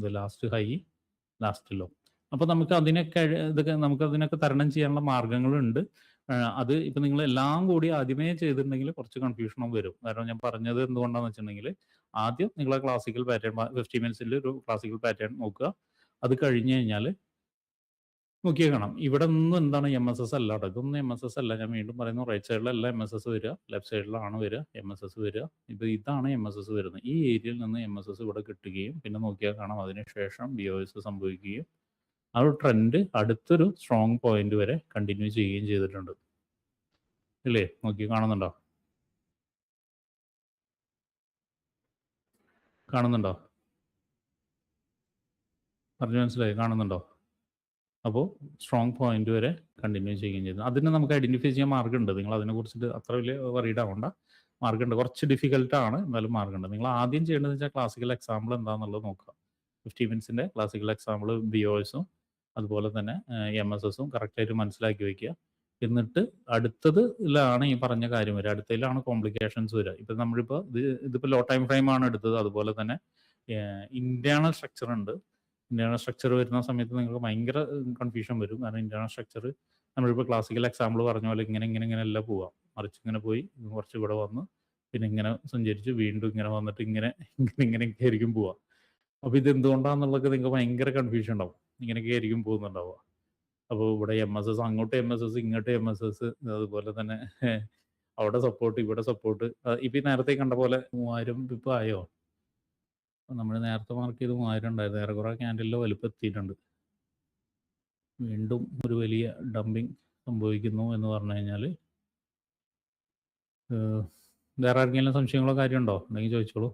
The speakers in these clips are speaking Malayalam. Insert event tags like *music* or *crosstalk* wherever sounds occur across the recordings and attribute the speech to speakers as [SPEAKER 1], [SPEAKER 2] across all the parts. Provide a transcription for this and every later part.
[SPEAKER 1] ഇത് ലാസ്റ്റ് ഹൈ ലാസ്റ്റ് ലോ അപ്പോൾ നമുക്ക് അതിനൊക്കെ ഇതൊക്കെ നമുക്ക് അതിനൊക്കെ തരണം ചെയ്യാനുള്ള മാർഗങ്ങളുണ്ട്. അത് ഇപ്പം നിങ്ങൾ എല്ലാം കൂടി ആദ്യമേ ചെയ്തിട്ടുണ്ടെങ്കിൽ കുറച്ച് കൺഫ്യൂഷനും വരും. കാരണം ഞാൻ പറഞ്ഞത് എന്തുകൊണ്ടാണെന്ന് വെച്ചിട്ടുണ്ടെങ്കിൽ ആദ്യം നിങ്ങളെ ക്ലാസിക്കൽ പാറ്റേൺ ഫിഫ്റ്റി മിനിറ്റ്സിൽ ഒരു ക്ലാസിക്കൽ പാറ്റേൺ നോക്കുക. അത് കഴിഞ്ഞ് കഴിഞ്ഞാൽ നോക്കിയേ കാണാം ഇവിടെ നിന്നും എന്താണ് എം എസ് എസ് അല്ല ഇതൊന്നും എം എസ് എസ് അല്ല. ഞാൻ വീണ്ടും പറയുന്നു റൈറ്റ് സൈഡിലല്ല എം എസ് എസ് വരിക ലെഫ്റ്റ് സൈഡിലാണ് വരിക എം എസ് എസ് വരിക ഇത് ഇതാണ് എം എസ് എസ് വരുന്നത്. ഈ ഏരിയയിൽ നിന്ന് എം എസ് എസ് ഇവിടെ കിട്ടുകയും പിന്നെ നോക്കിയാൽ കാണാം അതിനുശേഷം ബി ഒ എസ് സംഭവിക്കുകയും ആ ഒരു ട്രെൻഡ് അടുത്തൊരു സ്ട്രോങ് പോയിന്റ് വരെ കണ്ടിന്യൂ ചെയ്യുകയും ചെയ്തിട്ടുണ്ട്. ഇല്ലേ? നോക്കി കാണുന്നുണ്ടോ? കാണുന്നുണ്ടോ? പറഞ്ഞു മനസ്സിലായി? കാണുന്നുണ്ടോ? അപ്പോൾ സ്ട്രോങ് പോയിന്റ് വരെ കണ്ടിന്യൂ ചെയ്യുകയും ചെയ്തു. അതിന് നമുക്ക് ഐഡന്റിഫൈ ചെയ്യാൻ മാർഗമുണ്ട് നിങ്ങൾ അതിനെ കുറിച്ചിട്ട് അത്ര വലിയ വറീഡ് ആവണ്ട. മാർഗമുണ്ട് കുറച്ച് ഡിഫിക്കൽട്ട് ആണ്. എന്നാലും മാർഗമുണ്ട് നിങ്ങൾ ആദ്യം ചെയ്യേണ്ടത് വെച്ചാൽ ക്ലാസിക്കൽ എക്സാമ്പിൾ എന്താണെന്നുള്ളത് നോക്കുക. ഫിഫ്റ്റി മിനിറ്റ്സിന്റെ ക്ലാസിക്കൽ എക്സാമ്പിൾ ബി അതുപോലെ തന്നെ എം എസ് എസും കറക്റ്റായിട്ട് മനസ്സിലാക്കി വെക്കുക. എന്നിട്ട് അടുത്തതിലാണ് ഈ പറഞ്ഞ കാര്യം വരിക. അടുത്തതിലാണ് കോംപ്ലിക്കേഷൻസ് വരിക. ഇപ്പം നമ്മളിപ്പോൾ ഇത് ഇതിപ്പോൾ ലോ ടൈം ഫ്രെയിം ആണ് എടുത്തത്. അതുപോലെ തന്നെ ഇന്റേണൽ സ്ട്രക്ചർ ഉണ്ട്. ഇന്റേണൽ സ്ട്രക്ചർ വരുന്ന സമയത്ത് നിങ്ങൾക്ക് ഭയങ്കര കൺഫ്യൂഷൻ വരും. കാരണം ഇന്റേണൽ സ്ട്രക്ചർ നമ്മളിപ്പോൾ ക്ലാസിക്കൽ എക്സാമ്പിൾ പറഞ്ഞ പോലെ ഇങ്ങനെ ഇങ്ങനെ ഇങ്ങനെ എല്ലാം പോവാം. മറിച്ച് ഇങ്ങനെ പോയി കുറച്ച് ഇവിടെ വന്ന് പിന്നെ ഇങ്ങനെ സഞ്ചരിച്ച് വീണ്ടും ഇങ്ങനെ വന്നിട്ട് ഇങ്ങനെ ഇങ്ങനെ ഇങ്ങനെയൊക്കെ ആയിരിക്കും പോവാം. അപ്പോൾ ഇത് എന്തുകൊണ്ടാണെന്നുള്ളത് നിങ്ങൾക്ക് ഭയങ്കര കൺഫ്യൂഷൻ ഉണ്ടാവും. ഇങ്ങനെയൊക്കെ ആയിരിക്കും പോകുന്നുണ്ടാവുക. അപ്പോൾ ഇവിടെ എം എസ് എസ് അങ്ങോട്ട് എം എസ് എസ് ഇങ്ങോട്ട് എം എസ് എസ് അതുപോലെ തന്നെ അവിടെ സപ്പോർട്ട് ഇവിടെ സപ്പോർട്ട് ഇപ്പം നേരത്തെ കണ്ട പോലെ മൂവായിരം ഇപ്പം ആയോ? നമ്മൾ നേരത്തെ മാർക്ക് ചെയ്ത് മൂവായിരം ഉണ്ടായിരുന്നു. ഏറെക്കുറെ ക്യാൻഡലിലെ വലുപ്പം എത്തിയിട്ടുണ്ട് വീണ്ടും ഒരു വലിയ ഡംപിങ് സംഭവിക്കുന്നു എന്ന് പറഞ്ഞു കഴിഞ്ഞാൽ വേറെ ആർക്കെങ്കിലും സംശയങ്ങളോ കാര്യമുണ്ടോ? ഉണ്ടെങ്കിൽ ചോദിച്ചോളൂ.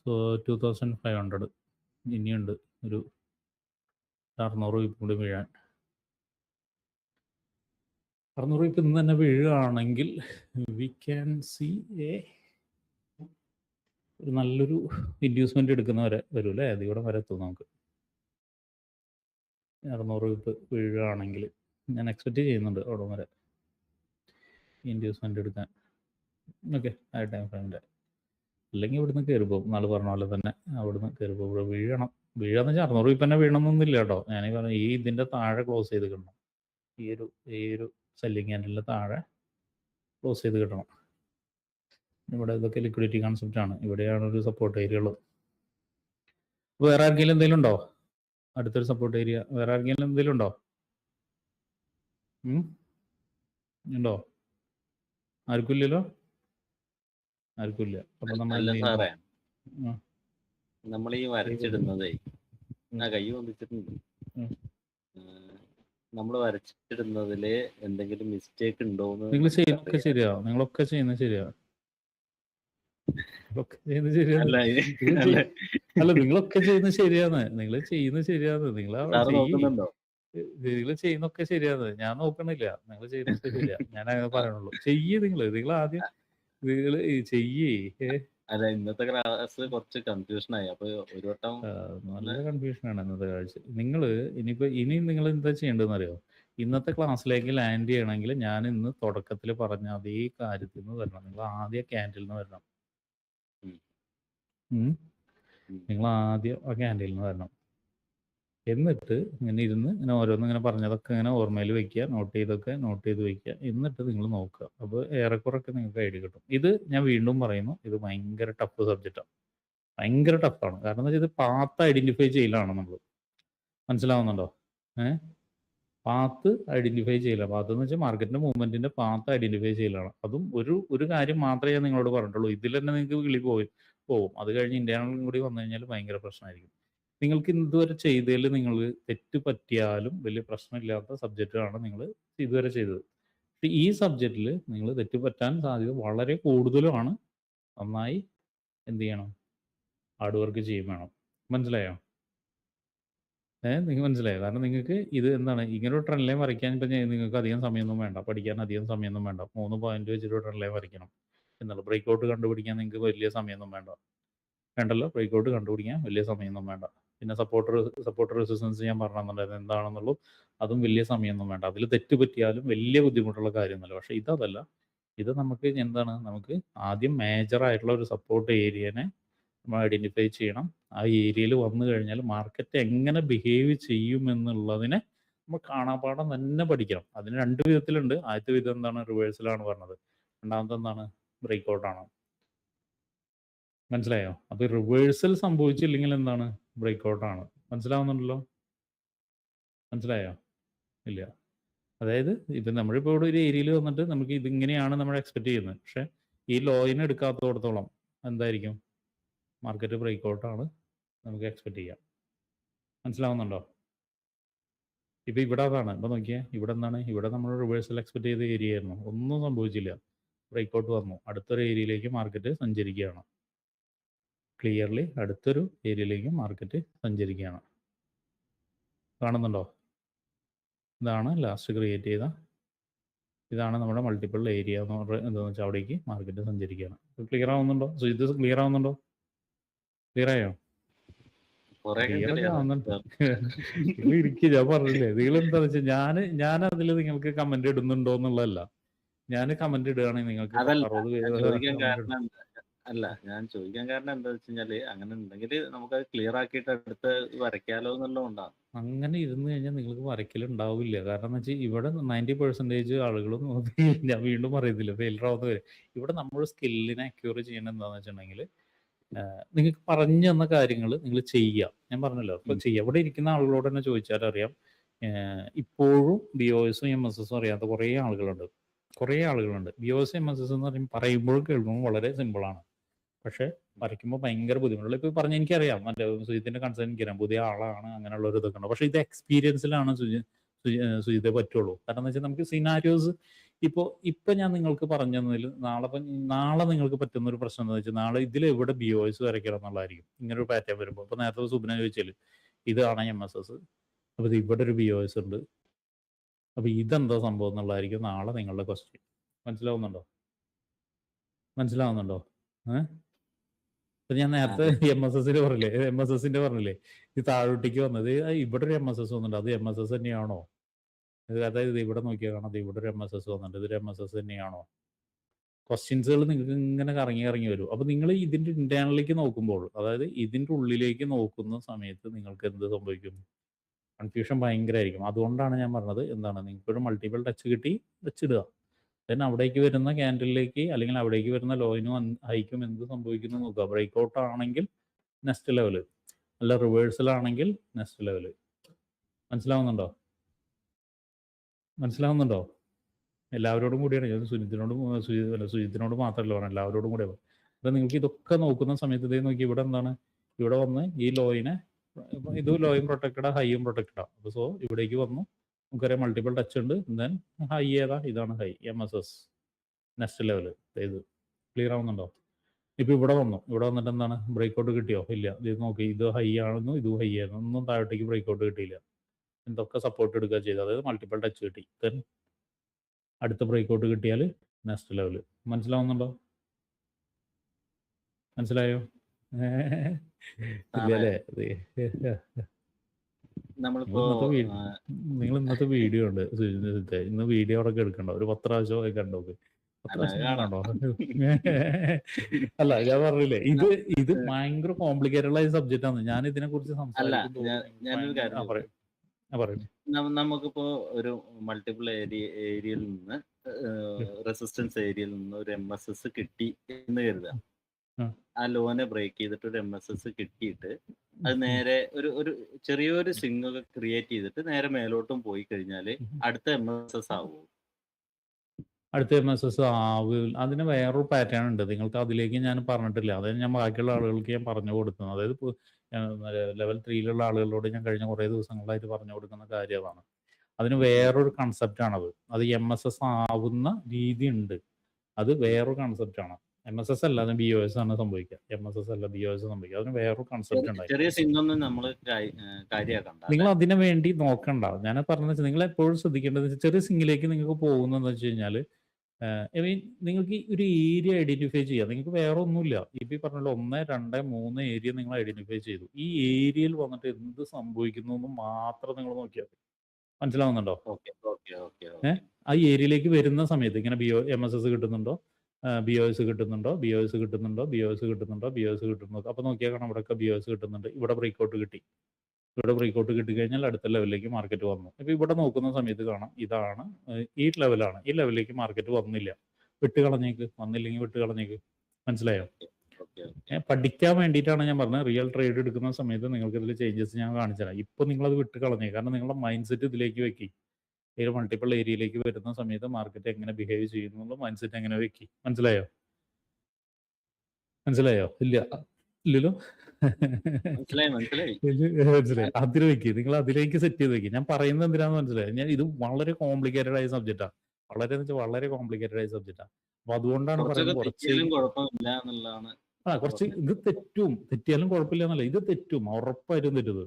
[SPEAKER 1] So two thousand five hundred ഇനിയുണ്ട്. ഒരു അറുന്നൂറ് രൂപ കൂടി വീഴാൻ. അറുന്നൂറ് രൂപ ഇന്ന് തന്നെ വീഴുകയാണെങ്കിൽ വി ക്യാൻ സി എ ഒരു നല്ലൊരു ഇൻഡ്യൂസ്മെന്റ് എടുക്കുന്നവരെ വരും അല്ലേ അതിവിടെ വരെ എത്തും നമുക്ക്. അറുന്നൂറ് രൂപ വീഴുകയാണെങ്കിൽ ഞാൻ എക്സ്പെക്റ്റ് ചെയ്യുന്നുണ്ട് അവിടെ വരെ. ഇൻഡ്യൂസ്മെന്റ് എടുക്കാൻ. ഓക്കെ ആ ടൈം ഫ്രെയിമിന്റെ അല്ലെങ്കിൽ ഇവിടുന്ന് കയറി പോകും നാളെ പറഞ്ഞ പോലെ തന്നെ അവിടുന്ന് കയറി പോകും ഇവിടെ വീഴണം. വീഴാന്ന് വെച്ചാൽ അറുന്നൂറ് രൂപ തന്നെ വീഴണമെന്നൊന്നുമില്ല കേട്ടോ. ഞാൻ പറഞ്ഞു ഈ ഇതിന്റെ താഴെ ക്ലോസ് ചെയ്ത് കിട്ടണം. ഈ ഒരു ഈ ഒരു സെല്ലിങ് ക്യാൻഡലിന്റെ താഴെ ക്ലോസ് ചെയ്ത് കിട്ടണം. ഇവിടെ ഇതൊക്കെ ലിക്വിഡിറ്റി കൺസെപ്റ്റ് ആണ്. ഇവിടെയാണ് ഒരു സപ്പോർട്ട് ഏരിയ ഉള്ളത്. വേറെ ആർക്കെങ്കിലും എന്തെങ്കിലും ഉണ്ടോ? അടുത്തൊരു സപ്പോർട്ട് ഏരിയ വേറെ ആർക്കെങ്കിലും എന്തെങ്കിലും ഉണ്ടോ? ഉണ്ടോ? ആർക്കും ഇല്ലല്ലോ? ആർക്കും ഇല്ല. അപ്പൊ നമ്മൾ.
[SPEAKER 2] നമ്മൾ ഈ വരച്ചിടുന്നതേ ആ കൈ
[SPEAKER 1] വന്നിട്ടുണ്ട്.
[SPEAKER 2] നമ്മൾ വരച്ചിടുന്നതിൽ എന്തെങ്കിലും മിസ്റ്റേക്ക് ഉണ്ടോ
[SPEAKER 1] നിങ്ങൾ ശരിയാ. നിങ്ങളൊക്കെ ചെയ്യുന്നത് ശരിയാ.
[SPEAKER 2] അല്ല
[SPEAKER 1] നിങ്ങളൊക്കെ ചെയ്യുന്നത് ശരിയാണ്. നിങ്ങൾ ചെയ്യുന്നത് ശരിയാണ്. നിങ്ങൾ നിങ്ങൾ ചെയ്യുന്നൊക്കെ ശരിയാണ്. ഞാൻ നോക്കണില്ല. നിങ്ങൾ ചെയ്യുന്ന ശരിയാ ഞാൻ അങ്ങനെ പറയണുള്ളൂ. ചെയ്യേ നിങ്ങൾ നിങ്ങൾ ആദ്യം നിങ്ങൾ ചെയ്യേ.
[SPEAKER 2] അല്ല ഇന്നത്തെ ക്ലാസ് കുറച്ച് കൺഫ്യൂഷൻ ആയി. അപ്പൊ ഒരു വട്ടം
[SPEAKER 1] നല്ല കൺഫ്യൂഷൻ ആണ് ഇന്നത്തെ കാഴ്ച. നിങ്ങൾ ഇനിയിപ്പോ ഇനി നിങ്ങൾ എന്താ ചെയ്യേണ്ടതെന്ന് അറിയോ? ഇന്നത്തെ ക്ലാസ്സിലേക്ക് ലാൻഡ് ചെയ്യണമെങ്കിൽ ഞാൻ ഇന്ന് തുടക്കത്തിൽ പറഞ്ഞ അതേ കാര്യത്തിൽ നിന്ന് വരണം. നിങ്ങൾ ആദ്യം ക്യാൻഡിൽ നിന്ന് വരണം. നിങ്ങൾ ആദ്യം ആ ക്യാൻഡിൽ നിന്ന് വരണം. എന്നിട്ട് ഇങ്ങനെ ഇരുന്ന് ഇങ്ങനെ ഓരോന്ന് ഇങ്ങനെ പറഞ്ഞതൊക്കെ ഇങ്ങനെ ഓർമ്മയിൽ വെക്കുക നോട്ട് ചെയ്തൊക്കെ നോട്ട് ചെയ്ത് വെക്കുക. എന്നിട്ട് നിങ്ങൾ നോക്കുക. അപ്പോൾ ഏറെക്കുറൊക്കെ നിങ്ങൾക്ക് ഐഡിയ കിട്ടും. ഇത് ഞാൻ വീണ്ടും പറയുന്നു ഇത് ഭയങ്കര ടഫ് സബ്ജക്റ്റാണ് ഭയങ്കര ടഫാണ് കാരണം എന്താ വെച്ചാൽ ഇത് പാത്ത് ഐഡന്റിഫൈ ചെയ്യലാണ് നമ്മൾ മനസ്സിലാവുന്നുണ്ടോ? ഏഹ് പാത്ത് ഐഡന്റിഫൈ ചെയ്യില്ല പാത്ത് എന്ന് വെച്ചാൽ മാർക്കറ്റിന്റെ മൂവ്മെന്റിന്റെ പാത്ത് ഐഡന്റിഫൈ ചെയ്യലാണ്. അതും ഒരു ഒരു കാര്യം മാത്രമേ ഞാൻ നിങ്ങളോട് പറഞ്ഞിട്ടുള്ളൂ. ഇതിൽ തന്നെ നിങ്ങൾക്ക് വിളി പോയി പോകും അത് കഴിഞ്ഞ് ഇന്റേണലും കൂടി വന്നു കഴിഞ്ഞാൽ ഭയങ്കര പ്രശ്നമായിരിക്കും നിങ്ങൾക്ക് ഇതുവരെ ചെയ്തതിൽ നിങ്ങൾ തെറ്റ് പറ്റിയാലും വലിയ പ്രശ്നമില്ലാത്ത സബ്ജക്റ്റാണ് നിങ്ങൾ ഇതുവരെ ചെയ്തത്. ഈ സബ്ജക്റ്റിൽ നിങ്ങൾ തെറ്റ് പറ്റാൻ സാധ്യത വളരെ കൂടുതലുമാണ് നന്നായി എന്ത് ചെയ്യണം? ഹാർഡ് വർക്ക് ചെയ്യും വേണം. മനസ്സിലായോ? ഏഹ് നിങ്ങൾ മനസ്സിലായോ? കാരണം നിങ്ങൾക്ക് ഇത് എന്താണ്? ഇങ്ങനെ ഒരു ട്രെൻഡ് ലൈൻ വരയ്ക്കാൻ ഇപ്പം നിങ്ങൾക്ക് അധികം സമയമൊന്നും വേണ്ട. പഠിക്കാൻ അധികം സമയമൊന്നും വേണ്ട. മൂന്ന് പോയിന്റ് വെച്ചിട്ട് ട്രെൻഡ് ലൈൻ വരയ്ക്കണം. എന്നുള്ള. ബ്രേക്ക് ഔട്ട് കണ്ടുപിടിക്കാൻ നിങ്ങൾക്ക് വലിയ സമയമൊന്നും വേണ്ട. വേണ്ടല്ലോ? ബ്രേക്ക് ഔട്ട് കണ്ടുപിടിക്കാൻ വലിയ സമയമൊന്നും വേണ്ട. പിന്നെ സപ്പോർട്ടർ സപ്പോർട്ടർ റെസിസ്റ്റൻസ് ഞാൻ പറഞ്ഞിട്ടുണ്ടായിരുന്നു. എന്താണെന്നുള്ളൂ? അതും വലിയ സമയമൊന്നും വേണ്ട. അതിൽ തെറ്റ് പറ്റിയാലും വലിയ ബുദ്ധിമുട്ടുള്ള കാര്യമൊന്നുമല്ല. പക്ഷേ ഇതതല്ല. ഇത് നമുക്ക് എന്താണ്? നമുക്ക് ആദ്യം മേജർ ആയിട്ടുള്ള ഒരു സപ്പോർട്ട് ഏരിയനെ നമ്മൾ ഐഡന്റിഫൈ ചെയ്യണം. ആ ഏരിയയിൽ വന്നു കഴിഞ്ഞാൽ മാർക്കറ്റ് എങ്ങനെ ബിഹേവ് ചെയ്യും എന്നുള്ളതിനെ നമ്മൾ കാണാപ്പാടം തന്നെ പഠിക്കണം. അതിന് രണ്ട് വിധത്തിലുണ്ട്. ആദ്യത്തെ വിധം എന്താണ്? റിവേഴ്സലാണ് പറഞ്ഞത്. രണ്ടാമത്തെ എന്താണ്? ബ്രേക്ക് ഔട്ട് ആണ് മനസ്സിലായോ? അപ്പൊ റിവേഴ്സൽ സംഭവിച്ചില്ലെങ്കിൽ എന്താണ്? ബ്രേക്ക് ഔട്ട് ആണ് മനസ്സിലാവുന്നുണ്ടല്ലോ? മനസ്സിലായോ? ഇല്ല. അതായത് ഇത് നമ്മളിപ്പോൾ ഇവിടെ ഒരു ഏരിയയിൽ വന്നിട്ട് നമുക്ക് ഇതിങ്ങനെയാണ് നമ്മൾ എക്സ്പെക്ട് ചെയ്യുന്നത്. പക്ഷെ ഈ ലോയിന് എടുക്കാത്തടത്തോളം എന്തായിരിക്കും? മാർക്കറ്റ് ബ്രേക്ക് ഔട്ട് ആണ് നമുക്ക് എക്സ്പെക്ട് ചെയ്യാം. മനസ്സിലാവുന്നുണ്ടോ? ഇപ്പൊ ഇവിടെ അതാണ്. ഇപ്പൊ നോക്കിയേ ഇവിടെ എന്താണ്? ഇവിടെ നമ്മൾ റിവേഴ്സൽ എക്സ്പെക്ട് ചെയ്ത ഏരിയ ആയിരുന്നു. ഒന്നും സംഭവിച്ചില്ല. ബ്രേക്ക് ഔട്ട് വന്നു. അടുത്തൊരു ഏരിയയിലേക്ക് മാർക്കറ്റ് സഞ്ചരിക്കുകയാണ്. ക്ലിയർലി അടുത്തൊരു ഏരിയയിലേക്ക് മാർക്കറ്റ് സഞ്ചരിക്കുകയാണ്. കാണുന്നുണ്ടോ? ഇതാണ് ലാസ്റ്റ് ക്രിയേറ്റ് ചെയ്ത. ഇതാണ് നമ്മുടെ മൾട്ടിപ്പിൾ ഏരിയ എന്ന് പറഞ്ഞ എന്താണെന്ന് വെച്ചാൽ അവിടേക്ക് മാർക്കറ്റ് സഞ്ചരിക്കുകയാണ്. ക്ലിയർ ആവുന്നുണ്ടോ? സോ ഇത് ക്ലിയർ ആവുന്നുണ്ടോ? ക്ലിയർ ആയോ? ഇരിക്കുക ഞാൻ പറഞ്ഞില്ലേ നിങ്ങൾ എന്താ വെച്ചാൽ ഞാൻ ഞാൻ അതിൽ നിങ്ങൾക്ക് കമന്റ് ഇടുന്നുണ്ടോ എന്നുള്ളതല്ല. ഞാൻ കമന്റ് ഇടുകയാണെങ്കിൽ നിങ്ങൾക്ക് അറുപത് പേര്
[SPEAKER 2] അല്ല ഞാൻ ചോദിക്കാൻ കാരണം എന്താ വെച്ച് കഴിഞ്ഞാൽ അങ്ങനെ ഉണ്ടെങ്കിൽ നമുക്ക് ക്ലിയർ ആക്കിയിട്ട് അടുത്ത് വരയ്ക്കാലോ എന്നുള്ളതുകൊണ്ടാണ്
[SPEAKER 1] അങ്ങനെ ഇരുന്ന് കഴിഞ്ഞാൽ നിങ്ങൾക്ക് വരയ്ക്കലുണ്ടാവില്ല. കാരണം എന്ന് വെച്ചാൽ ഇവിടെ നയന്റി പെർസെന്റേജ് ആളുകളും *laughs* ഞാൻ വീണ്ടും അറിയത്തില്ല ഫെയിലർ ആവുന്ന വരെ. ഇവിടെ നമ്മൾ സ്കില്ലിനെ അക്യൂർ ചെയ്യണത് എന്താണെന്ന് വെച്ചിട്ടുണ്ടെങ്കിൽ നിങ്ങൾക്ക് പറഞ്ഞു തന്ന കാര്യങ്ങൾ നിങ്ങൾ ചെയ്യുക. ഞാൻ പറഞ്ഞല്ലോ ഇപ്പൊ ചെയ്യുക. ഇവിടെ ഇരിക്കുന്ന ആളുകളോട് തന്നെ ചോദിച്ചാൽ അറിയാം ഇപ്പോഴും ബി ഒ എസും എം എസ് എസും അറിയാത്ത കുറേ ആളുകളുണ്ട്. കുറേ ആളുകളുണ്ട്. B O S M S S എന്ന് പറയുമ്പോൾ പറയുമ്പോൾ കേൾക്കുമ്പോൾ വളരെ സിമ്പിളാണ് പക്ഷെ വരയ്ക്കുമ്പോൾ ഭയങ്കര ബുദ്ധിമുട്ടുള്ള ഇപ്പൊ പറഞ്ഞ എനിക്കറിയാം. മറ്റേ സുജിത്തിന്റെ കൺസേൺ എനിക്കറിയാം. പുതിയ ആളാണ് അങ്ങനെയുള്ള ഒരു ഇതൊക്കെ ഉണ്ട്. പക്ഷെ ഇത് എക്സ്പീരിയൻസിലാണ് സുജി സുജി- ഏഹ് സുജിത്തെ പറ്റുള്ളൂ. കാരണം എന്ന് വെച്ചാൽ നമുക്ക് സിനാരിയോസ് ഇപ്പോ ഇപ്പൊ ഞാൻ നിങ്ങൾക്ക് പറഞ്ഞതിൽ നാളെ നാളെ നിങ്ങൾക്ക് പറ്റുന്ന ഒരു പ്രശ്നം എന്താ വെച്ചാൽ നാളെ ഇതിൽ എവിടെ ബി ഒ എസ് വരയ്ക്കണം എന്നുള്ളതായിരിക്കും. ഇങ്ങനെ ഒരു പാറ്റേൺ വരുമ്പോൾ. ഇപ്പൊ നേരത്തെ സുബിന ചോദിച്ചാൽ ഇതാണ് എം എസ് എസ് അപ്പൊ ഇവിടെ ഒരു ബി ഒ എസ് ഉണ്ട്. അപ്പൊ ഇതെന്താ സംഭവം എന്നുള്ളതായിരിക്കും നാളെ നിങ്ങളുടെ ക്വസ്റ്റ്യൻ മനസ്സിലാവുന്നുണ്ടോ? മനസ്സിലാവുന്നുണ്ടോ? ഏഹ് ഇപ്പൊ ഞാൻ നേരത്തെ എം എസ് എസിന്റെ പറഞ്ഞില്ലേ? എം എസ് എസിന്റെ പറഞ്ഞില്ലേ? ഈ താഴോട്ടേക്ക് വന്നത് ഇവിടെ ഒരു എം എസ് എസ് വന്നിട്ടുണ്ട്. അത് എം എസ് എസ് തന്നെയാണോ? അതായത് ഇത് ഇവിടെ നോക്കിയാൽ കാണാം. ഇവിടെ ഒരു എം എസ് എസ് വന്നിട്ടുണ്ട്. ഇതൊരു എം എസ് എസ് തന്നെയാണോ? ക്വസ്റ്റ്യൻസുകൾ നിങ്ങൾക്ക് ഇങ്ങനെ കറങ്ങി കറങ്ങി വരും. അപ്പൊ നിങ്ങൾ ഇതിന്റെ ഇന്റേണലിലേക്ക് നോക്കുമ്പോൾ അതായത് ഇതിന്റെ ഉള്ളിലേക്ക് നോക്കുന്ന സമയത്ത് നിങ്ങൾക്ക് എന്ത് സംഭവിക്കും? കൺഫ്യൂഷൻ ഭയങ്കരമായിരിക്കും അതുകൊണ്ടാണ് ഞാൻ പറഞ്ഞത് എന്താണ് നിങ്ങൾക്ക് ഒരു മൾട്ടിപ്പിൾ ടച്ച് കിട്ടി വെച്ചിടുക. ദെൻ അവിടേക്ക് വരുന്ന ക്യാൻഡലിലേക്ക് അല്ലെങ്കിൽ അവിടേക്ക് വരുന്ന ലോയിനും ഹൈക്കും എന്ത് സംഭവിക്കുന്നു നോക്കുക. ബ്രേക്ക് ഔട്ട് ആണെങ്കിൽ നെക്സ്റ്റ് ലെവൽ അല്ല റിവേഴ്സൽ ആണെങ്കിൽ നെക്സ്റ്റ് ലെവൽ മനസ്സിലാവുന്നുണ്ടോ? മനസ്സിലാവുന്നുണ്ടോ? എല്ലാവരോടും കൂടിയാണ്. ഞാൻ സുജിത്തിനോടും സുജിത്തിനോട് മാത്രമല്ല പറഞ്ഞു എല്ലാവരോടും കൂടിയാണ്. അപ്പം നിങ്ങൾക്ക് ഇതൊക്കെ നോക്കുന്ന സമയത്ത് ഇതേ നോക്കി ഇവിടെ എന്താണ്? ഇവിടെ വന്ന് ഈ ലോയിനെ ഇത് ലോയും പ്രൊട്ടക്റ്റഡാ ഹൈയും പ്രൊട്ടക്റ്റഡാ അപ്പൊ സോ ഇവിടേക്ക് വന്നു. നമുക്കറിയാം മൾട്ടിപ്പിൾ ടച്ച് ഉണ്ട്. ദെൻ ഹൈ ഏതാ? ഇതാണ് high M S S next level ഇത് ക്ലിയർ ആവുന്നുണ്ടോ? ഇപ്പൊ ഇവിടെ വന്നു. ഇവിടെ വന്നിട്ട് എന്താണ്? ബ്രേക്ക് ഔട്ട് കിട്ടിയോ? ഇല്ല. ഇത് നോക്കി. ഇത് ഹൈ ആണെന്ന് ഇത് ഹൈ ആയിരുന്നു. ഒന്നും താഴോട്ടേക്ക് ബ്രേക്ക് ഔട്ട് കിട്ടിയില്ല. എന്തൊക്കെ സപ്പോർട്ട് എടുക്കുക ചെയ്തു? അതായത് മൾട്ടിപ്പിൾ ടച്ച് കിട്ടി. ദെൻ അടുത്ത ബ്രേക്ക് ഔട്ട് കിട്ടിയാൽ നെക്സ്റ്റ് ലെവൽ മനസ്സിലാവുന്നുണ്ടോ? മനസ്സിലായോ? *laughs*
[SPEAKER 2] നമ്മളിപ്പോ
[SPEAKER 1] നിങ്ങൾ ഇന്നത്തെ വീഡിയോ ഉണ്ട് സുജിന്റെ ഇന്ന് വീഡിയോ അവിടെ എടുക്കണ്ട. ഒരു പത്ത് പ്രാവശ്യം ഒക്കെ കണ്ടോ *laughs* അല്ല ഞാൻ പറഞ്ഞില്ലേ ഇത് ഇത് ഭയങ്കര കോംപ്ലിക്കേറ്റഡ് ആയ സബ്ജക്റ്റ് ആണ്. ഞാൻ ഇതിനെ കുറിച്ച്
[SPEAKER 2] നമുക്കിപ്പോ ഒരു മൾട്ടിപ്പിൾ ഏരിയ ഏരിയയിൽ നിന്ന് റെസിസ്റ്റൻസ് ഏരിയയിൽ നിന്ന് ഒരു എം എസ് എസ് കിട്ടി എന്ന് കരുതാം. ആ. ലോനെ ബ്രേക്ക് ചെയ്തിട്ട് ഒരു എം എസ് എസ് കിട്ടിയിട്ട് അത് നേരെ ഒരു ഒരു ചെറിയൊരു സ്വിംഗ് ഒക്കെ ക്രിയേറ്റ് ചെയ്തിട്ട് നേരെ മേലോട്ടും പോയി കഴിഞ്ഞാൽ അടുത്ത എം എസ് എസ് ആവും.
[SPEAKER 1] അടുത്ത എം എസ് എസ് ആവും അതിന് വേറൊരു പാറ്റേൺ ഉണ്ട്. നിങ്ങൾക്ക് അതിലേക്ക് ഞാൻ പറഞ്ഞിട്ടില്ല. അതായത് ഞാൻ ബാക്കിയുള്ള ആളുകൾക്ക് ഞാൻ പറഞ്ഞു കൊടുക്കുന്നത് അതായത് ലെവൽ ത്രീയിലുള്ള ആളുകളോട് ഞാൻ കഴിഞ്ഞ കുറേ ദിവസങ്ങളായിട്ട് പറഞ്ഞു കൊടുക്കുന്ന കാര്യമാണ്. അതിന് വേറൊരു കൺസെപ്റ്റ് ആണത്. അത് എം എസ് എസ് ആവുന്ന രീതി ഉണ്ട്. അത് വേറൊരു കൺസെപ്റ്റ് ആണ്. എം എസ് എസ് അല്ല അതിന് ബി ഒ എസ് ആണ് സംഭവിക്കുക. എം എസ് എസ് അല്ല ബി ഒ എസ് സംഭവിക്കുക. അതിന് വേറൊരു കൺസെപ്റ്റ്
[SPEAKER 2] ഉണ്ടായിരുന്നു
[SPEAKER 1] നിങ്ങൾ അതിനു വേണ്ടി നോക്കണ്ട. ഞാൻ പറഞ്ഞത് നിങ്ങൾ എപ്പോഴും ശ്രദ്ധിക്കേണ്ടത് ചെറിയ സിംഗിലേക്ക് നിങ്ങൾക്ക് പോകുന്നതെന്ന് വെച്ച് കഴിഞ്ഞാൽ ഐ മീൻ നിങ്ങൾക്ക് ഒരു ഏരിയ ഐഡന്റിഫൈ ചെയ്യാം. നിങ്ങൾക്ക് വേറെ ഒന്നുമില്ല. ഇപ്പൊ പറഞ്ഞല്ലോ പറഞ്ഞ ഒന്ന് രണ്ട് മൂന്ന് ഏരിയ നിങ്ങൾ ഐഡന്റിഫൈ ചെയ്തു. ഈ ഏരിയയിൽ വന്നിട്ട് എന്ത് സംഭവിക്കുന്നു എന്ന് മാത്രം നിങ്ങൾ നോക്കിയാൽ മനസ്സിലാവുന്നുണ്ടോ?
[SPEAKER 2] ഏഹ്
[SPEAKER 1] ആ ഏരിയയിലേക്ക് വരുന്ന സമയത്ത് ഇങ്ങനെ B O M S S കിട്ടുന്നുണ്ടോ? ബി ഒ എസ് കിട്ടുന്നുണ്ടോ? ബി ഒ എസ് കിട്ടുന്നുണ്ടോ? ബി ഒ എസ് കിട്ടുന്നുണ്ടോ? ബി ഒ എസ് കിട്ടുന്നുണ്ടോ? അപ്പോൾ നോക്കിയാൽ കാണാം ഇവിടെയൊക്കെ ബി ഒ എസ് കിട്ടുന്നുണ്ട്. ഇവിടെ ബ്രേക്കൗട്ട് കിട്ടി. ഇവിടെ ബ്രേക്കൗട്ട് കിട്ടിക്കഴിഞ്ഞാൽ അടുത്ത ലെവലിലേക്ക് മാർക്കറ്റ് വന്നു. ഇപ്പോൾ ഇവിടെ നോക്കുന്ന സമയത്ത് കാണാം ഇതാണ് ഈ ലെവലാണ് ഈ ലെവലിലേക്ക് മാർക്കറ്റ് വന്നില്ല. വിട്ട് കളഞ്ഞേക്ക് വന്നില്ലെങ്കിൽ വിട്ട് കളഞ്ഞേക്ക് മനസ്സിലായോ പഠിക്കാൻ വേണ്ടിയിട്ടാണ് ഞാൻ പറഞ്ഞത്. റിയൽ ട്രേഡ് എടുക്കുന്ന സമയത്ത് നിങ്ങൾക്ക് ഇതിൽ ചേഞ്ചസ് ഞാൻ കാണിച്ചു തരാം ഇപ്പൊ നിങ്ങൾ അത് വിട്ട് കളഞ്ഞേ കാരണം നിങ്ങളുടെ മൈൻഡ് സെറ്റ് ഇതിലേക്ക് വെക്കി. ഈ മൾട്ടിപ്പിൾ ഏരിയയിലേക്ക് വരുന്ന സമയത്ത് മാർക്കറ്റ് എങ്ങനെ ബിഹേവ് ചെയ്യുന്നു മൈൻഡ് സെറ്റ് എങ്ങനെ വെക്കി? മനസ്സിലായോ? മനസ്സിലായോ? ഇല്ല. ഇല്ലല്ലോ
[SPEAKER 2] മനസ്സിലായി
[SPEAKER 1] അതിൽ വെക്കി. നിങ്ങൾ അതിലേക്ക് സെറ്റ് ചെയ്ത് വെക്കി. ഞാൻ പറയുന്നത് എന്തിനാന്ന് മനസ്സിലായി? ഞാൻ ഇത് വളരെ കോംപ്ലിക്കേറ്റഡ് ആയ സബ്ജക്റ്റാണ് വളരെ വളരെ കോംപ്ലിക്കേറ്റഡ് ആയ സബ്ജക്റ്റാണ് അപ്പൊ അതുകൊണ്ടാണ് പറയുന്നത് കുറച്ച് ആ കുറച്ച് ഇത് തെറ്റും. തെറ്റിയാലും കുഴപ്പമില്ല എന്നല്ല. ഇത് തെറ്റും. ഉറപ്പായിട്ടും തെറ്റത്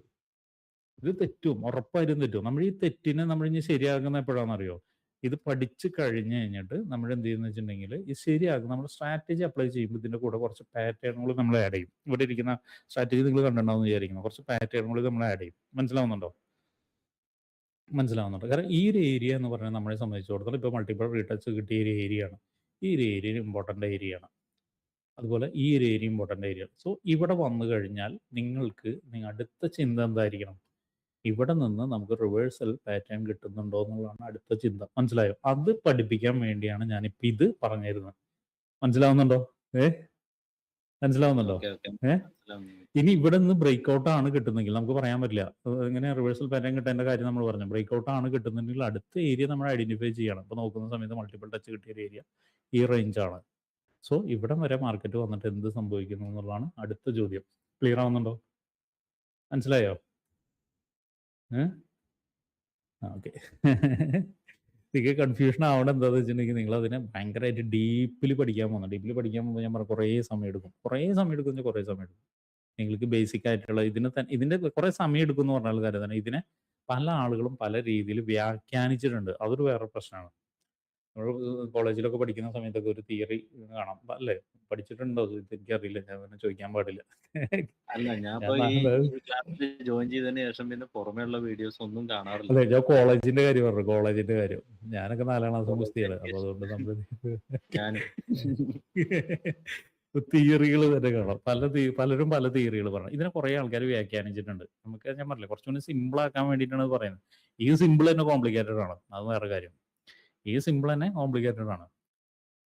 [SPEAKER 1] ഇത് തെറ്റും ഉറപ്പായിട്ടും തെറ്റും. നമ്മൾ ഈ തെറ്റിനെ നമ്മൾ ഇനി ശരിയാക്കുന്ന എപ്പോഴാണെന്നറിയോ? ഇത് പഠിച്ചു കഴിഞ്ഞ് കഴിഞ്ഞിട്ട് നമ്മൾ എന്ത് ചെയ്യുന്ന വെച്ചിട്ടുണ്ടെങ്കിൽ ഈ ശരിയാകും നമ്മൾ സ്ട്രാറ്റജി അപ്ലൈ ചെയ്യുമ്പോൾ ഇതിന്റെ കൂടെ കുറച്ച് പാറ്റേണുകൾ നമ്മൾ ആഡ് ചെയ്യും. ഇവിടെ ഇരിക്കുന്ന സ്ട്രാറ്റജി നിങ്ങൾ കണ്ടിട്ടുണ്ടാവും വിചാരിക്കുന്നു. കുറച്ച് പാറ്റേണുകൾ നമ്മൾ ആഡ് ചെയ്യും. മനസ്സിലാവുന്നുണ്ടോ? മനസ്സിലാവുന്നുണ്ട്. കാരണം ഈ ഒരു ഏരിയ എന്ന് പറഞ്ഞാൽ നമ്മളെ സംബന്ധിച്ചിടത്തോളം ഇപ്പോൾ മൾട്ടിപ്പിൾ റീടച്ച് കിട്ടിയ ഒരു ഏരിയ ആണ്. ഈ ഒരു ഏരിയ ഇമ്പോർട്ടന്റ് ഏരിയ ആണ്. അതുപോലെ ഈ ഒരു ഏരിയ ഇമ്പോർട്ടന്റ് ഏരിയ സോ ഇവിടെ വന്നു കഴിഞ്ഞാൽ നിങ്ങൾക്ക് നിങ്ങൾ അടുത്ത ചിന്ത എന്തായിരിക്കണം? ഇവിടെ നിന്ന് നമുക്ക് റിവേഴ്സൽ പാറ്റേൺ കിട്ടുന്നുണ്ടോ എന്നുള്ളതാണ് അടുത്ത ചിന്ത. മനസ്സിലായോ? അത് പഠിപ്പിക്കാൻ വേണ്ടിയാണ് ഞാൻ ഇപ്പൊ ഇത് പറഞ്ഞിരുന്നത്. മനസ്സിലാവുന്നുണ്ടോ? ഏ? മനസ്സിലാവുന്നുണ്ടോ? ഏ? ഇനി ഇവിടെ നിന്ന് ബ്രേക്ക് ഔട്ട് ആണ് കിട്ടുന്നെങ്കിൽ നമുക്ക് പറയാൻ പറ്റില്ല. ഇങ്ങനെ റിവേഴ്സൽ പാറ്റേൺ കിട്ടേണ്ട കാര്യം നമ്മൾ പറഞ്ഞു. ബ്രേക്ക് ഔട്ട് ആണ് കിട്ടുന്നുണ്ടെങ്കിൽ അടുത്ത ഏരിയ നമ്മൾ ഐഡന്റിഫൈ ചെയ്യണം. ഇപ്പൊ നോക്കുന്ന സമയത്ത് മൾട്ടിപ്പിൾ ടച്ച് കിട്ടിയ ഒരു ഏരിയ ഈ റേഞ്ച് ആണ്. സോ ഇവിടം വരെ മാർക്കറ്റ് വന്നിട്ട് എന്ത് സംഭവിക്കുന്നു എന്നുള്ളതാണ് അടുത്ത ചോദ്യം. ക്ലിയർ ആവുന്നുണ്ടോ? മനസ്സിലായോ? ഓക്കെ. എനിക്ക് കൺഫ്യൂഷൻ ആവണം എന്താണെന്ന് വെച്ചിട്ടുണ്ടെങ്കിൽ നിങ്ങൾ അതിനെ ഭയങ്കരമായിട്ട് ഡീപ്പിൽ പഠിക്കാൻ പോകുന്നത് ഡീപ്പിൽ പഠിക്കാൻ പോകുമ്പോൾ ഞാൻ പറഞ്ഞു കുറേ സമയം എടുക്കും. കുറേ സമയം എടുക്കും കുറേ സമയം എടുക്കും. നിങ്ങൾക്ക് ബേസിക് ആയിട്ടുള്ള ഇതിനെ തന്നെ ഇതിന്റെ കുറേ സമയം എടുക്കും എന്ന് പറഞ്ഞാൽ കാര്യം തന്നെ ഇതിനെ പല ആളുകളും പല രീതിയിൽ വ്യാഖ്യാനിച്ചിട്ടുണ്ട്. അതൊരു വേറെ പ്രശ്നമാണ്. നമ്മൾ കോളേജിലൊക്കെ പഠിക്കുന്ന സമയത്തൊക്കെ ഒരു തിയറി കാണാം. അല്ലേ? പഠിച്ചിട്ടുണ്ടോ? എനിക്ക് എനിക്കറിയില്ല. ഞാൻ പിന്നെ ചോദിക്കാൻ പാടില്ല.
[SPEAKER 2] അല്ല ഞാൻ ജോയിൻ ചെയ്തതിന് ശേഷം പിന്നെ പുറമേയുള്ള വീഡിയോസ് ഒന്നും കാണാറില്ല.
[SPEAKER 1] ഞാൻ കോളേജിന്റെ കാര്യം പറഞ്ഞു. കോളേജിന്റെ കാര്യം. ഞാനൊക്കെ നാലാം ക്ലാസ് ഗുസ്തിയാണ് അപ്പൊ അതുകൊണ്ട് നമ്മൾ തിയറികൾ തന്നെ കാണാം. പല പലരും പല തിയറികൾ പറഞ്ഞു ഇതിനെ കുറെ ആൾക്കാർ വ്യാഖ്യാനിച്ചിട്ടുണ്ട്. നമുക്ക് ഞാൻ പറഞ്ഞില്ല കുറച്ചുകൂടി സിമ്പിൾ ആക്കാൻ വേണ്ടിയിട്ടാണ് പറയുന്നത്. ഈ സിമ്പിൾ തന്നെ കോംപ്ലിക്കേറ്റഡ് ആണ്. അത് വേറെ കാര്യം. ഈ സിമ്പിൾ തന്നെ കോംപ്ലിക്കേറ്റഡ് ആണ്.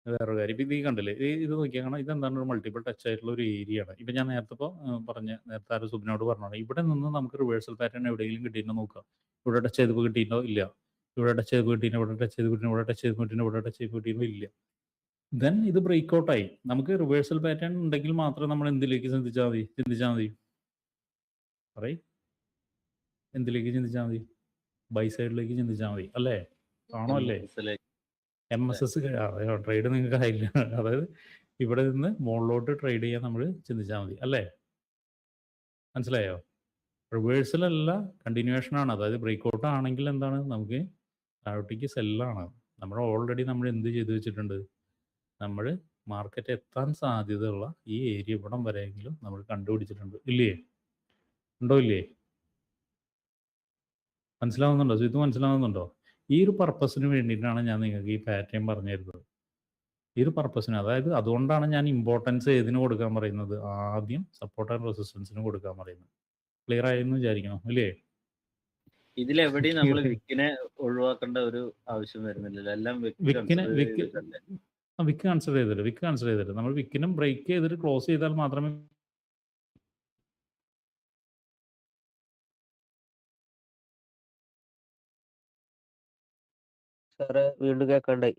[SPEAKER 1] വേറൊരു വേറെ കാര്യം. ഇപ്പം ഇത് കണ്ടില്ലേ? ഇത് നോക്കിയാൽ കാണാം. ഇതെന്താണ് ഒരു മൾട്ടിപ്പിൾ ടച്ച് ആയിട്ടുള്ള ഒരു ഏരിയ ആണ് ഇപ്പം ഞാൻ നേരത്തെ ഇപ്പോൾ പറഞ്ഞ നേരത്തെ ആരും സുബിനോട് പറഞ്ഞാണ് ഇവിടെ നിന്ന് നമുക്ക് റിവേഴ്സൽ പാറ്റേൺ എവിടെയെങ്കിലും കിട്ടിയിട്ടുണ്ടോ നോക്കാം ഇവിടെ ടച്ച് ചെയ്തപ്പോൾ കിട്ടിയിട്ടുണ്ടോ ഇല്ല. ഇവിടെ ടച്ച് ചെയ്ത് കിട്ടിയിട്ട് ഇവിടെ ടച്ച് ചെയ്ത് കിട്ടിയോ ഇവിടെ ടച്ച് ചെയ്ത് കിട്ടിയോ ഇവിടെ ടച്ച് ചെയ്ത് കിട്ടിയോ ഇല്ല. ദെൻ ഇത് ബ്രേക്ക് ഔട്ട് ആയി. നമുക്ക് റിവേഴ്സൽ പാറ്റേൺ ഉണ്ടെങ്കിൽ മാത്രമേ നമ്മൾ എന്തിലേക്ക് ചിന്തിച്ചാൽ മതി? ചിന്തിച്ചാൽ മതി. പറയ്. എന്തിലേക്ക് ചിന്തിച്ചാൽ മതി? ബൈ സൈഡിലേക്ക് ചിന്തിച്ചാൽ മതി. അല്ലേ? ആണോ അല്ലേ. എം എസ് എസ് ട്രേഡ് നിങ്ങൾക്ക് ആയില്ല *laughs* അതായത് ഇവിടെ നിന്ന് മുകളിലോട്ട് ട്രേഡ് ചെയ്യാൻ നമ്മൾ ചിന്തിച്ചാൽ മതി അല്ലേ? മനസ്സിലായോ? റിവേഴ്സൽ അല്ല കണ്ടിന്യൂവേഷൻ ആണ് അതായത് ബ്രേക്ക് ഔട്ട് ആണെങ്കിൽ എന്താണ്? നമുക്ക് താഴോട്ടേക്ക് സെല്ലാണ്. നമ്മൾ ഓൾറെഡി നമ്മൾ എന്ത് ചെയ്തു വെച്ചിട്ടുണ്ട്? നമ്മൾ മാർക്കറ്റ് എത്താൻ സാധ്യതയുള്ള ഈ ഏരിയ ഇവിടം വരെയെങ്കിലും നമ്മൾ കണ്ടുപിടിച്ചിട്ടുണ്ട്. ഇല്ലേ? ഉണ്ടോ ഇല്ലേ? മനസ്സിലാവുന്നുണ്ടോ? ഇത് മനസ്സിലാവുന്നുണ്ടോ? ഈ ഒരു പർപ്പസിന് വേണ്ടിയിട്ടാണ് ഞാൻ നിങ്ങൾക്ക് ഈ പാറ്റേൺ പറഞ്ഞു തരുന്നത് ഈ ഒരു പർപ്പസിന് അതായത് അതുകൊണ്ടാണ് ഞാൻ ഇമ്പോർട്ടൻസ് ഏതിന് കൊടുക്കാൻ പറയുന്നത്? ആദ്യം സപ്പോർട്ട് ആൻഡ് റെസിസ്റ്റൻസിന് കൊടുക്കാൻ പറയുന്നത്. ക്ലിയർ ആയെന്ന് വിചാരിക്കണം? അല്ലേ
[SPEAKER 2] ഇതിലെവിടെയും നമ്മൾ വിക്കിനെ ഒഴിവാക്കേണ്ട ഒരു ആവശ്യം വരുന്നില്ല എല്ലാം വിക്ക്
[SPEAKER 1] വിക്കിനെ വിക്ക് കൺസിഡർ ചെയ്തിട്ട് വിക്ക് കൺസിഡർ ചെയ്തിട്ട് നമ്മൾ വിക്കിനും ബ്രേക്ക് ചെയ്തിട്ട് ക്ലോസ് ചെയ്താൽ മാത്രമേ
[SPEAKER 3] സാറേ വീണ്ടും കേൾക്കണ്ടായി.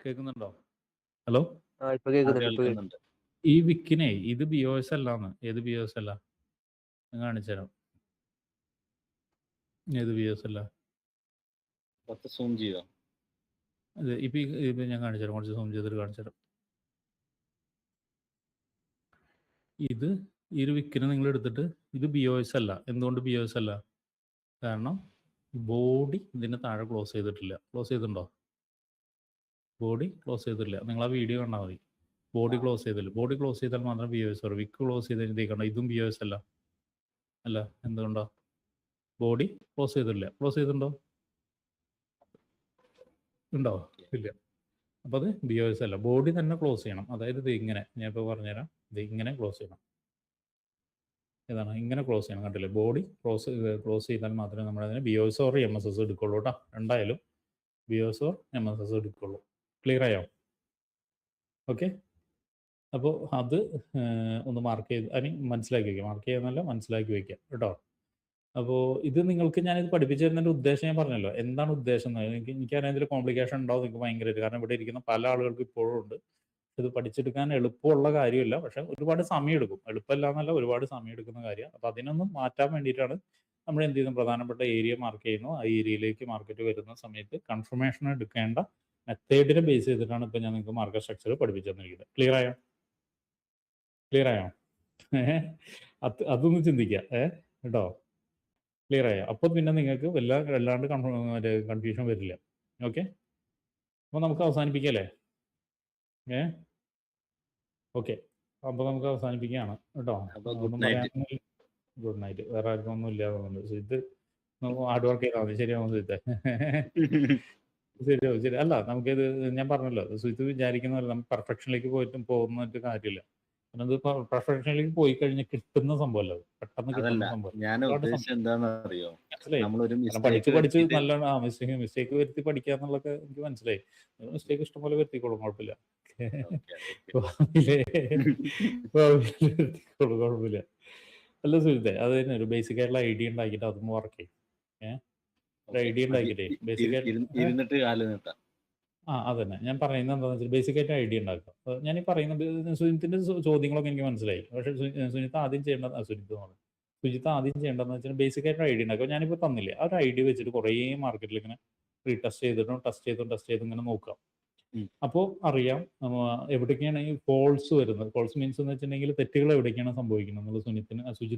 [SPEAKER 1] കേൾക്കുന്നുണ്ടോ? ഹലോ?
[SPEAKER 3] ആ ഇപ്പൊ
[SPEAKER 2] കേക്കുന്നുണ്ട്
[SPEAKER 3] കേൾക്കുന്നുണ്ട്.
[SPEAKER 1] ഈ വിക്കിനെ ഇത് ബി ഒ എസ് അല്ലാന്ന് ഏത് ബി ഒ എസ് അല്ല ഞാൻ കാണിച്ചു തരാം. ഏത് ബി ഒ എസ് അല്ല
[SPEAKER 2] സൂം ചെയ്തോ
[SPEAKER 1] ഇത് ഇപ്പൊ ഇപ്പൊ ഞാൻ കാണിച്ചു തരാം. കുറച്ച് സൂം ചെയ്തിട്ട് കാണിച്ചു തരാം. ഇത് ഈ ഒരു വിക്കിനെ നിങ്ങൾ എടുത്തിട്ട് ഇത് ബി ഒ എസ് അല്ല. എന്തുകൊണ്ട് ബി ഒ എസ് അല്ല? കാരണം ബോഡി ഇതിന് താഴെ ക്ലോസ് ചെയ്തിട്ടില്ല. ക്ലോസ് ചെയ്തിട്ടുണ്ടോ? ബോഡി ക്ലോസ് ചെയ്തിട്ടില്ല. നിങ്ങൾ ആ വീഡിയോ കണ്ടാൽ മതി ബോഡി ക്ലോസ് ചെയ്തില്ല. ബോഡി ക്ലോസ് ചെയ്താൽ മാത്രം ബി ഒ എസ് വരും. വിക്ക് ക്ലോസ് ചെയ്ത് കഴിഞ്ഞാൽ ഇതും ബി ഒ എസ് അല്ല. അല്ല എന്തുകൊണ്ടോ? ബോഡി ക്ലോസ് ചെയ്തിട്ടില്ല. ക്ലോസ് ചെയ്തിട്ടുണ്ടോ? ഉണ്ടോ? ഇല്ല. അപ്പോൾ അത് ബി ഒ എസ് അല്ല. ബോഡി തന്നെ ക്ലോസ് ചെയ്യണം. അതായത് ഇത് ഇങ്ങനെ ഞാൻ ഇപ്പോൾ പറഞ്ഞുതരാം. ഇത് ഇങ്ങനെ ക്ലോസ് ചെയ്യണം. ഏതാണ് ഇങ്ങനെ ക്ലോസ് ചെയ്യണം. കണ്ടില്ലേ? ബോഡി ക്ലോസ് ക്ലോസ് ചെയ്താൽ മാത്രമേ നമ്മൾ അതിന് B O S or M S S എടുക്കുള്ളൂ കേട്ടോ. രണ്ടായാലും B O S or M S S എടുക്കുള്ളൂ. ക്ലിയർ ആയോ? ഓക്കെ അപ്പോൾ അത് ഒന്ന് മാർക്ക് ചെയ്ത് അതിന് മനസ്സിലാക്കി വയ്ക്കുക മാർക്ക് ചെയ്യുന്നല്ല മനസ്സിലാക്കി വയ്ക്കുക കേട്ടോ? അപ്പോൾ ഇത് നിങ്ങൾക്ക് ഞാനിത് പഠിപ്പിച്ചു തരുന്നതിന്റെ ഉദ്ദേശം ഞാൻ പറഞ്ഞല്ലോ. എന്താണ് ഉദ്ദേശം എന്ന് എനിക്ക് എനിക്കറിയാം ഇതിൽ കോംപ്ലിക്കേഷൻ ഉണ്ടാവും നിങ്ങൾക്ക് ഭയങ്കരമായിട്ട് കാരണം ഇവിടെ ഇരിക്കുന്ന പല ആളുകൾക്കും ഇപ്പോഴും ഉണ്ട്. ഇത് പഠിച്ചെടുക്കാൻ എളുപ്പമുള്ള കാര്യമില്ല. പക്ഷെ ഒരുപാട് സമയം എടുക്കും എളുപ്പമല്ല എന്നല്ല ഒരുപാട് സമയം എടുക്കുന്ന കാര്യമാണ്. അപ്പോൾ അതിനൊന്നും മാറ്റാൻ വേണ്ടിയിട്ടാണ് നമ്മൾ എന്ത് ചെയ്യുന്നു പ്രധാനപ്പെട്ട ഏരിയ മാർക്ക് ചെയ്യുന്നു. ആ ഏരിയയിലേക്ക് മാർക്കറ്റ് വരുന്ന സമയത്ത് കൺഫർമേഷൻ എടുക്കേണ്ട മെത്തേഡിനെ ബേസ് ചെയ്തിട്ടാണ് ഇപ്പോൾ ഞാൻ നിങ്ങൾക്ക് മാർക്കറ്റ് സ്ട്രക്ചർ പഠിപ്പിച്ചു തന്നിരിക്കുന്നത്. ക്ലിയർ ആയോ? ക്ലിയർ ആയോ? അത് അതൊന്ന് ചിന്തിക്കുക. ഏഹ്? കേട്ടോ? ക്ലിയർ ആയ അപ്പോൾ പിന്നെ നിങ്ങൾക്ക് വല്ല വല്ലാണ്ട് മറ്റേ കൺഫ്യൂഷൻ വരില്ല. ഓക്കെ അപ്പോൾ നമുക്ക് അവസാനിപ്പിക്കല്ലേ? ഏ? ഓക്കെ അപ്പോൾ നമുക്ക് അവസാനിപ്പിക്കുകയാണ് കേട്ടോ.
[SPEAKER 2] അപ്പൊ.
[SPEAKER 1] Good night. വേറെ ആർക്കും ഒന്നും ഇല്ല തോന്നുന്നുണ്ട് ഇത് ഹാർഡ് വർക്ക് ചെയ്താൽ മതി. ശരിയാവും സുജിത്തെ *laughs* ശരിയാവും ശരി അല്ല നമുക്കിത് ഞാൻ പറഞ്ഞല്ലോ. സുജിത്ത് വിചാരിക്കുന്ന പോലെ നമുക്ക് പെർഫെക്ഷനിലേക്ക് പോയിട്ടും പോകുന്നിട്ട് കാര്യമില്ല. കാരണം പെർഫെക്ഷനിലേക്ക് പോയി കഴിഞ്ഞാൽ കിട്ടുന്ന സംഭവമല്ല. പെട്ടെന്ന് കിട്ടുന്ന സംഭവം. പഠിച്ച് പഠിച്ച്
[SPEAKER 2] മിസ്റ്റേക്ക്
[SPEAKER 1] നല്ല ആ മിസ്റ്റേക്ക് മിസ്റ്റേക്ക് വരുത്തി പഠിക്കുക എന്നുള്ളതൊക്കെ എനിക്ക് മനസ്സിലായി. മിസ്റ്റേക്ക് ഇഷ്ടംപോലെ വരുത്തിക്കോളും കുഴപ്പമില്ല. *laughs* വരുത്തിക്കോളും കുഴപ്പമില്ല. അല്ല സുഹൃത്തെ അത് തന്നെ ഒരു ബേസിക് ആയിട്ടുള്ള ഐഡിയ ഉണ്ടാക്കിയിട്ട് അതും വർക്ക് ചെയ്യും. ഏഹ് ഐഡിയ ഉണ്ടാക്കിയിട്ടേ ബേസിക് ആയിട്ട്
[SPEAKER 2] ഇരുന്നിട്ട് കാൽ നീട്ടാം.
[SPEAKER 1] ആ അതന്നെ. ഞാൻ പറയുന്നത് എന്താണെന്ന് വെച്ചാൽ ബേസിക് ആയിട്ട് ഐഡിയ ഉണ്ടാക്കുക. ഞാൻ ഈ പറയുന്നത് സുജിത്തിന്റെ ചോദ്യങ്ങളൊക്കെ എനിക്ക് മനസ്സിലായി. പക്ഷേ സുജിത്ത് ആദ്യം ചെയ്യേണ്ടത് സുജിത്ത് എന്ന് പറഞ്ഞു സുജിത്ത് ആദ്യം ചെയ്യേണ്ടതെന്ന് വെച്ചാൽ ബേസിക് ആയിട്ട് ഐഡിയ ഉണ്ടാക്കുക. ഞാനിപ്പോൾ തന്നില്ലേ ആ ഒരു ഐഡിയ വെച്ചിട്ട് കുറേ മാർക്കറ്റിൽ ഇങ്ങനെ റീ ടെസ്റ്റ് ചെയ്തിട്ടും ടെസ്റ്റ് ചെയ്തും ടെസ്റ്റ് ചെയ്തും ഇങ്ങനെ നോക്കാം. അപ്പോൾ അറിയാം എവിടേക്കാണ് ഈ ഫോൾസ് വരുന്നത്. ഫോൾസ് മീൻസ് എന്ന് വെച്ചിട്ടുണ്ടെങ്കിൽ തെറ്റുകൾ എവിടേക്കാണ് സംഭവിക്കുന്നത് എന്നുള്ളത് സുനിത്തിന് സുജിത്തിന്